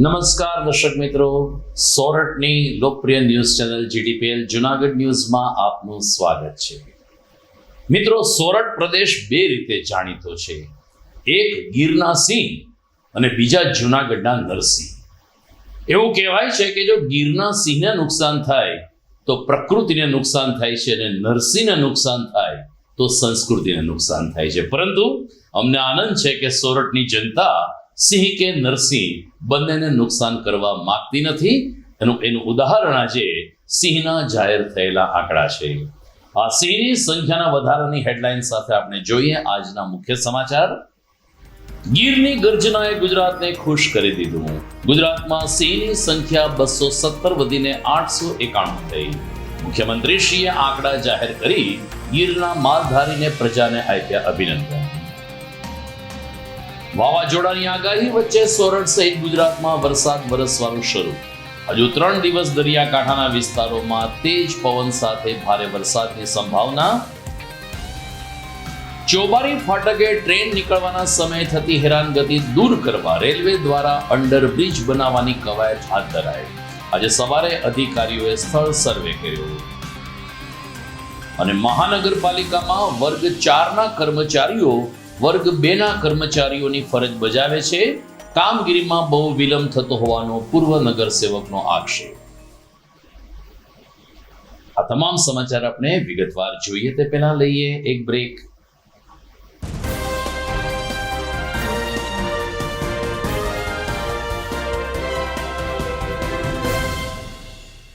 નમસ્કાર દર્શક મિત્રો. સોરઠની લોકપ્રિય ન્યૂઝ ચેનલ જીડીપીએલ જુનાગઢ ન્યૂઝમાં આપનું સ્વાગત છે. મિત્રો, સોરઠ પ્રદેશ બે રીતે જાણીતો છે. એક ગીરના સિંહ અને બીજા જુનાગઢના નરસિંહ. એવું કહેવાય છે કે જો ગીરના સિંહને નુકસાન થાય, તો પ્રકૃતિને નુકસાન થાય છે અને નરસિંહને નુકસાન થાય, તો સંસ્કૃતિને નુકસાન થાય છે. પરંતુ અમને આનંદ છે કે સોરઠની જનતા સિંહ કે નરસિંહ બંનેને નુકસાન કરવા માગતી નથી. એનું એનું ઉદાહરણ આજે સિંહના જાહેર થયેલા આંકડા છે. આ સિંહની સંખ્યાના વધારાની હેડલાઇન સાથે આપણે જોઈએ આજના મુખ્ય સમાચાર. ગીરની ગર્જનાએ ગુજરાતને ખુશ કરી દીધું. ગુજરાતમાં સિંહની સંખ્યા બસો સત્તર વધીને આઠસો એકાણું થઈ. મુખ્યમંત્રીશ્રીએ આંકડા જાહેર કરી ગીરના માલધારીને પ્રજાને આપ્યા અભિનંદન. વાવાઝોડાની આગાહી વચ્ચે સોરઠ સહિત ગુજરાતમાં વરસાદ વરસવાનું શરૂ. હજુ ત્રણ દિવસ દરિયાકાંઠાના વિસ્તારોમાં તેજ પવન સાથે ભારે વરસાદની સંભાવના. ચોબારી ફાટકે ટ્રેન નીકળવાના સમયે થતી હેરાનગતિ દૂર કરવા રેલવે દ્વારા અંડરબ્રિજ બનાવવાની કવાયત હાથ ધરાઈ. આજે સવારે અધિકારીઓએ સ્થળ સર્વે કર્યો. અને મહાનગરપાલિકામાં વર્ગ ચારના કર્મચારીઓ વર્ગ બેના કર્મચારીઓની ફરજ બજાવે છે. કામગીરીમાં બહુ વિલંબ થતો હોવાનો પૂર્વ નગરસેવકનો આક્ષેપ. આ તમામ સમાચાર આપણે વિગતવાર જોઈએ તે પહેલા લઈએ એક બ્રેક.